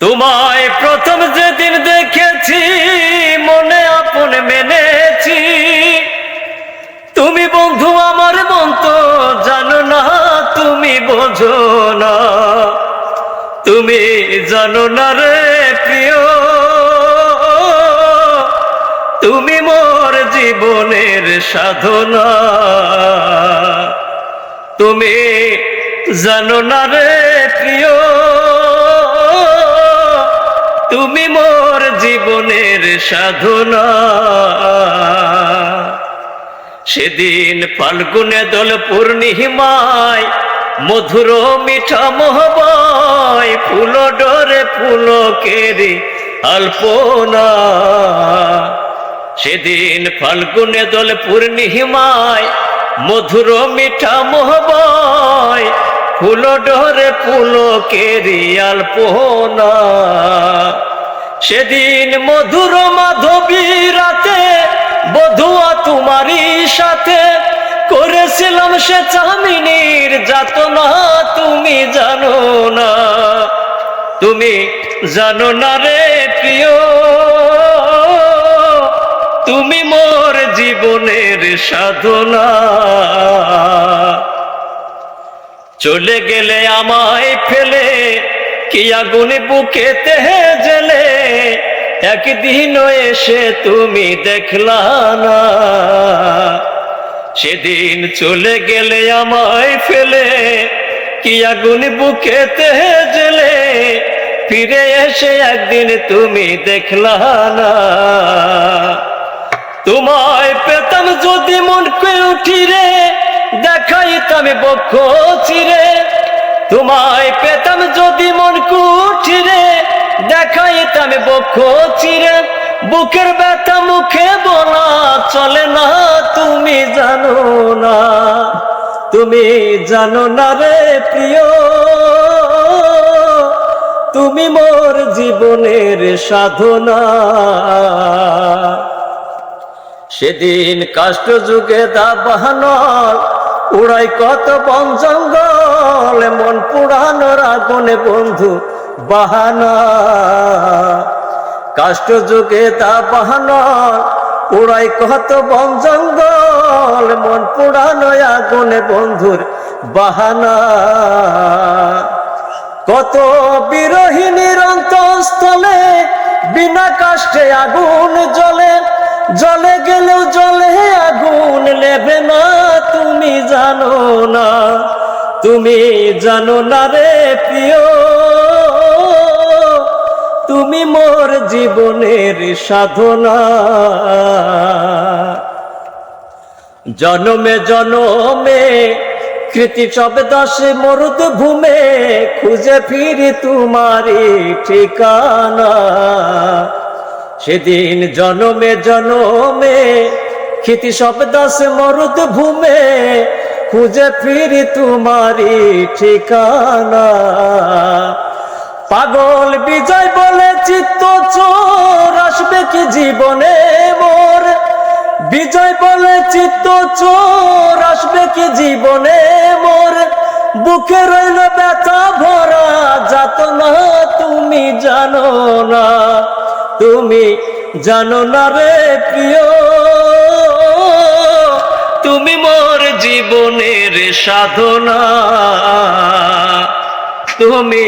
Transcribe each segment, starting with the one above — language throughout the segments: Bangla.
তোমায় প্রথম যেদিন দেখেছি, মনে আপন মেনেছি। তুমি বন্ধু আমার মন তো জানো না, তুমি বোঝো না। তুমি জানো না রে প্রিয়। তুমি মোর জীবনের সাধনা। তুমি জানো না রে প্রিয়। তুমি মোর জীবনের সাধনা। সেদিন ফাল্গুনে দল পূর্ণিমায়, মধুর মিঠা মহবয়, ফুল ডরে ফুলকেরি আলপনা। সেদিন ফাল্গুনে দল পূর্ণিমায়, মধুর মিঠা মহবয়, ফুল ডরে ফুলকেরি আলপনা। সেদিন মধুর মাধবী রাতে বধুয়া তোমারই সাথে করেছিলাম সে চামিনীর যাতনা, তুমি জানো না। তুমি জানো না রে প্রিয়। তুমি মোর জীবনের সাধনা। চলে গেলে আমায় ফেলে কি আগুন বুকেতে জেলে একদিন এসে তুমি দেখলা না। সেদিন চলে গেলে আমায় ফেলে, কি আগুন বুকেতে জেলে ফিরে এসে একদিন তুমি দেখলা না। তোমায় পেতাম যদি মন কে উঠি রে দেখাইতাম বক্ষ চিরে তোমায় পেতাম যদি মন কুঠি রে দেখাইতাম বক্ষ চিরে। বুকের ব্যথা মুখে বলা চলে না, তুমি জানো না। তুমি জানো না রে প্রিয়। তুমি মোর জীবনের সাধনা। সেদিন কাষ্ট যুগে দাবানল উড়াই কত বন জঙ্গল, মন পুরানোর আগুনে বন্ধু, বাহানা। কাষ্ট যুগে তা বাহানা, উড়াই কত বন জঙ্গল, মন পুরানো আগুনে বন্ধুর বাহানা। কত বিরোহিনীর অন্তঃস্থলে বিনা কাষ্টে আগুন জ্বলে জলে গেলেও জলে আগুন নেবে না, তুমি জানো না, তুমি জানো না রে প্রিয়। তুমি মোর জীবনের সাধনা। জনমে জনমে কৃতি সবে দশে মরুদ ভূমে খুঁজে ফিরি তোমারি ঠিকানা। সেদিন জনমে জনমে খ্যাতি সব দাসে মরুদ ভূমে, খুঁজে ফিরি তোমারি ঠিকানা। পাগল বিজয় বলে চিত্ত চোর, আসবে কি জীবনে মোর? বিজয় বলে চিত্ত চোর, আসবে কি জীবনে মোর? বুকে রইল ব্যথা ভরা যাত না তুমি জানো না। তুমি জানো না রে প্রিয়। তুমি মোর জীবনের সাধনা। তুমি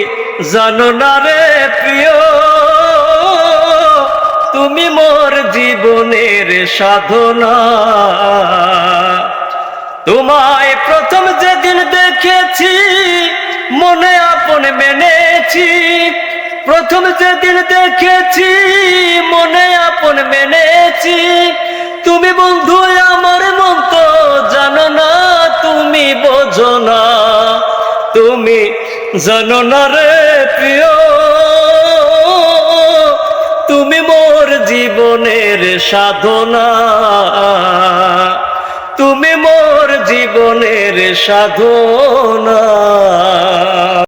জানো না রে প্রিয়। তুমি মোর জীবনের সাধনা। তোমায় প্রথম যেদিন দেখেছি, মনে আপন মেনেছি প্রথম যেদিন দেখেছি, মনে আপন মেনেছি। তুমি বন্ধু, আমার মন তো জানো না, তুমি বোঝো না। তুমি জানো না রে প্রিয়। তুমি মোর জীবনের সাধনা। তুমি মোর জীবনের সাধনা।